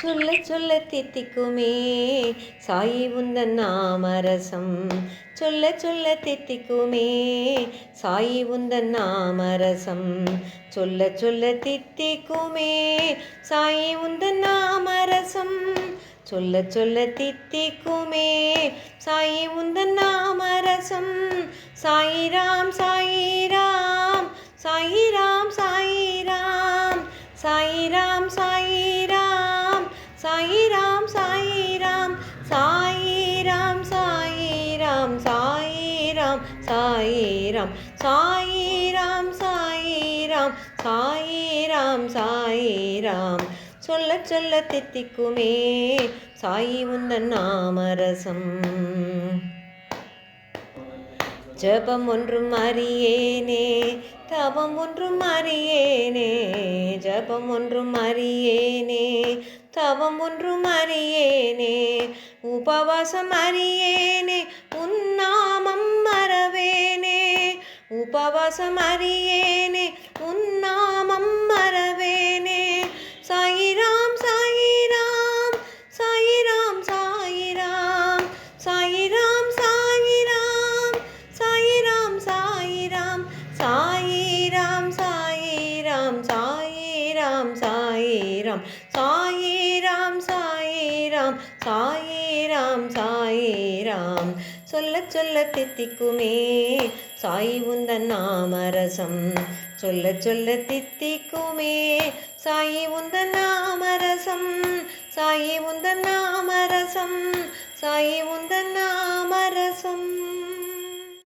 சொல்ல சொல்ல தித்திக்குமே. சாயி உந்தன் நாமரசம். சொல்ல சொல்ல தித்திக்குமே. சாயி உந்தன் நாமரசம். சொல்ல சொல்ல தித்திக்குமே. சாயி உந்தன் நாமரசம். சொல்ல சொல்ல தித்திக்குமே. சாயி உந்தன் நாமரசம். சாயிராம் சாயிராம் சாயிராம் சாயிராம் சாயிராம் சாயிராம் சாயிராம் சாயிராம் சாயிராம் சாயிராம் சாயிராம் சாயிராம் சாயிராம் சாயிராம் சாயிராம். சாயிராம் சொல்ல சொல்ல தித்திக்குமே சாயி உந்தன் நாமரசம். ஜபம் ஒன்றும் அறியேனே தவம் ஒன்றும் அறியேனே ஜபம் ஒன்றும் அறியேனே தவம் ஒன்றும் அறியேனே உபவாசம் அறியேனே உன்னாமம் மறவேனே உபவாசம் அறியேனே உன்னாமம் மறவேனே ராம் சாயே ராம் சாயே ராம் சாயே ராம் சாயே ராம் சொல்ல சொல்ல தித்திக்குமே. சாய் உந்தன் நாமரசம். சொல்ல சொல்ல தித்திக்குமே. சாயி உந்தன் நாமரசம். சாயி உந்தன் நாமரசம். சாயி உந்தன் நாமரசம்.